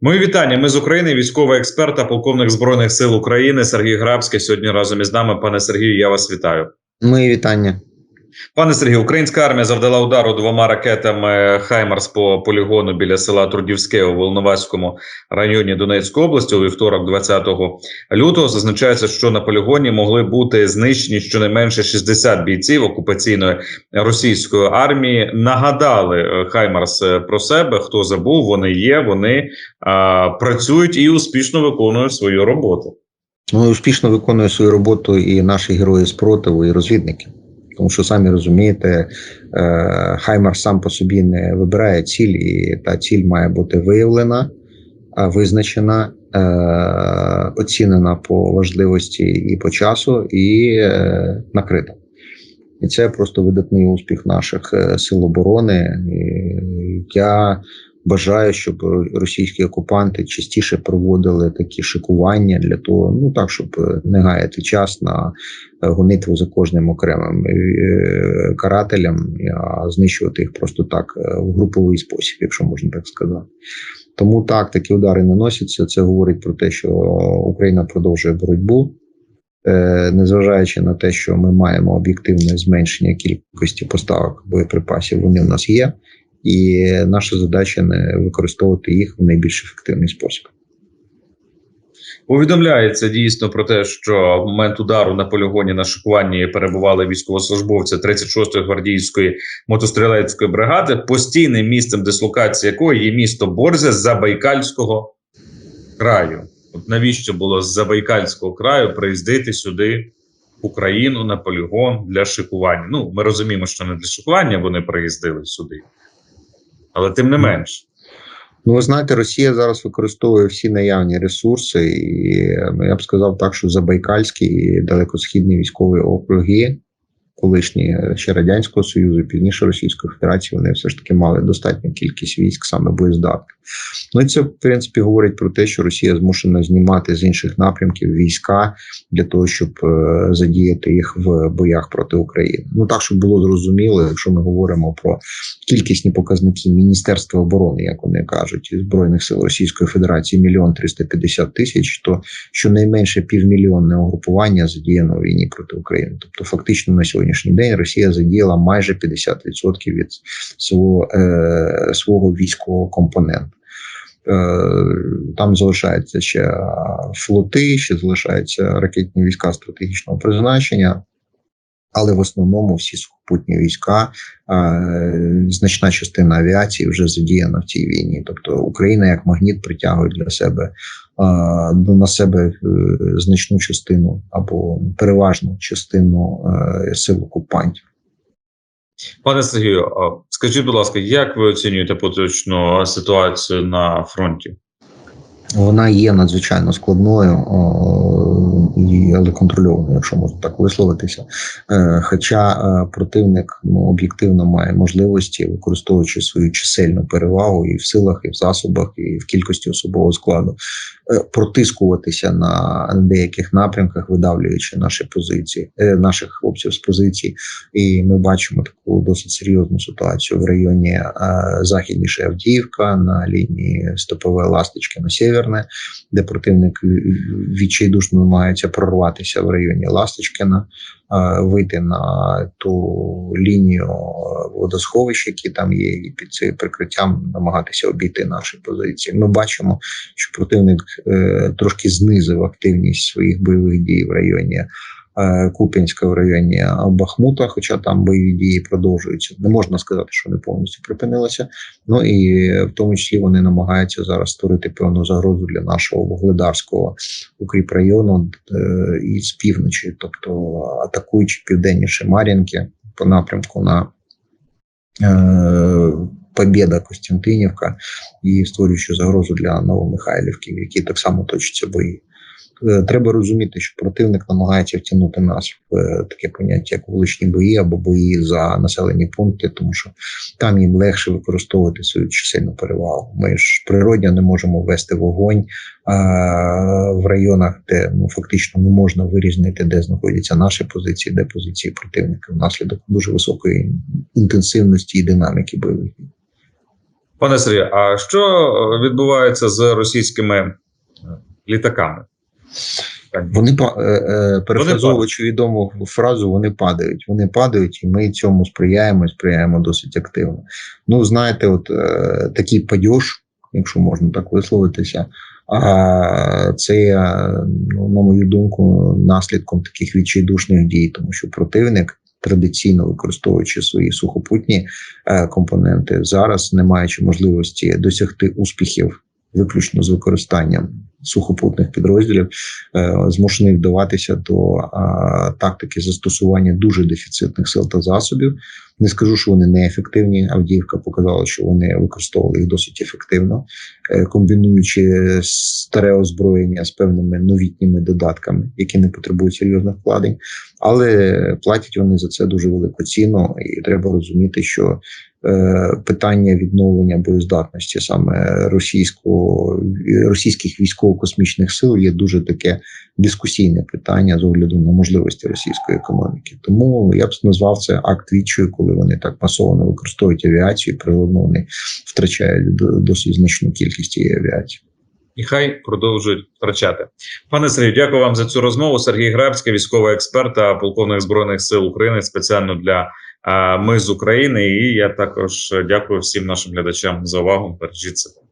Мої вітання. Ми з України, військовий експерт та полковник збройних сил України Сергій Грабський. Сьогодні разом із нами. Пане Сергію, я вас вітаю. Мої вітання. Пане Сергію, українська армія завдала удару двома ракетами Хаймарс по полігону біля села Трудівське у Волноваському районі Донецької області у вівторок, 20 лютого. Зазначається, що на полігоні могли бути знищені щонайменше 60 бійців окупаційної російської армії. Нагадали е, Хаймарс про себе. Хто забув, вони є, вони а, працюють і успішно виконують свою роботу. Ну, успішно виконує свою роботу і наші герої спротиву, і розвідники. Тому що самі розумієте, е, Хаймар сам по собі не вибирає ціль, і та ціль має бути виявлена, визначена, е, оцінена по важливості і по часу, і е, накрита. І це просто видатний успіх наших сил оборони. Я бажаю, щоб російські окупанти частіше проводили такі шикування для того, ну так, щоб не гаяти час на е, гонитву за кожним окремим е, карателем, а знищувати їх просто так е, в груповий спосіб, якщо можна так сказати. Тому так такі удари наносяться. Це говорить про те, що Україна продовжує боротьбу. Е, Незважаючи на те, що ми маємо об'єктивне зменшення кількості поставок боєприпасів, вони в нас є, і наша задача не використовувати їх в найбільш ефективний спосіб. Повідомляється дійсно про те, що в момент удару на полігоні на шикуванні перебували військовослужбовці 36-ї гвардійської мотострілецької бригади, постійним місцем дислокації якої є місто Борзя з Забайкальського краю. От навіщо було з Забайкальського краю приїздити сюди в Україну на полігон для шикування? Ну, ми розуміємо, що не для шикування вони приїздили сюди, але тим не менш. Ну, ви знаєте, Росія зараз використовує всі наявні ресурси, і ну, я б сказав так, що Забайкальський і далекосхідні військові округи, колишні ще Радянського Союзу, пізніше Російської Федерації, вони все ж таки мали достатню кількість військ, саме боєздатних. Ну і це, в принципі, говорить про те, що Росія змушена знімати з інших напрямків війська для того, щоб е, задіяти їх в боях проти України. Ну так, щоб було зрозуміло, якщо ми говоримо про кількісні показники Міністерства оборони, як вони кажуть, збройних сил Російської Федерації мільйон 350 тисяч, то щонайменше півмільйонне угрупування задіяно війні проти України. Тобто, фактично на сьогоднішній день Росія задіяла майже 50% від свого, е, свого військового компоненту. Е, Там залишаються ще флоти, ще залишаються ракетні війська стратегічного призначення, але в основному всі сухопутні війська, е, значна частина авіації вже задіяна в цій війні. Тобто Україна як магніт притягує для себе е, на себе значну частину або переважну частину сил окупантів. Пане Сергію, скажіть, будь ласка, як ви оцінюєте поточну ситуацію на фронті? Вона є надзвичайно складною, і але контрольованою, якщо можна так висловитися. Е, хоча е, противник ну, об'єктивно має можливості, використовуючи свою чисельну перевагу і в силах, і в засобах, і в кількості особового складу, е, протискуватися на деяких напрямках, видавлюючи наші позиції, наших хлопців з позицій. І ми бачимо таку досить серйозну ситуацію в районі західніше Авдіївка на лінії Стопове Ласточки на Сєверне, де противник відчайдушно намагається прорватися в районі Ласточкина, вийти на ту лінію водосховищ, які там є, і під цим прикриттям намагатися обійти наші позиції. Ми бачимо, що противник е, трошки знизив активність своїх бойових дій в районі. Е, Куп'янська в районі Бахмута, хоча там бойові дії продовжуються. Не можна сказати, що вони повністю припинилися. Ну і в тому числі вони намагаються зараз створити певну загрозу для нашого вугледарського укріпрайону е, із півночі, тобто атакуючи південніше Мар'їнки по напрямку на е, Побєда Костянтинівка і створюючи загрозу для Новомихайлівки, в якій так само точаться бої. Е, треба розуміти, що противник намагається втягнути нас в е, таке поняття, як вуличні бої або бої за населені пункти, тому що там їм легше використовувати свою чисельну перевагу. Ми ж природньо не можемо вести вогонь а, в районах, де ну фактично не можна вирізнити, де знаходяться наші позиції, де позиції противника внаслідок дуже високої інтенсивності і динаміки бойових. Пане Сергію, а що е, відбувається з російськими літаками? Так, Вони е, е, перефразовуючи відому фразу, вони падають. Вони падають, і ми цьому сприяємо і сприяємо досить активно. Ну, знаєте, от е, такий падьож, якщо можна так висловитися, а це є, ну, на мою думку, наслідком таких відчайдушних дій, тому що противник. Традиційно використовуючи свої сухопутні е, компоненти, зараз не маючи можливості досягти успіхів виключно з використанням сухопутних підрозділів, е, змушений вдаватися до тактики застосування дуже дефіцитних сил та засобів. Не скажу, що вони неефективні. Авдіївка показала, що вони використовували їх досить ефективно, е, комбінуючи старе озброєння з певними новітніми додатками, які не потребують серйозних вкладень, але платять вони за це дуже велику ціну, і треба розуміти, що е, питання відновлення боєздатності саме російського російських військово-космічних сил є дуже таке дискусійне питання з огляду на можливості російської економіки. Тому я б назвав це акт відчаю, коли вони так масово використовують авіацію, і природно вони втрачають досить значну кількість цієї авіації. і хай продовжують втрачати. Пане Сергію, дякую вам за цю розмову. Сергій Гребський, військовий експерт та полковник збройних сил України, спеціально для а, ми з України. І я також дякую всім нашим глядачам за увагу. Бережіть себе.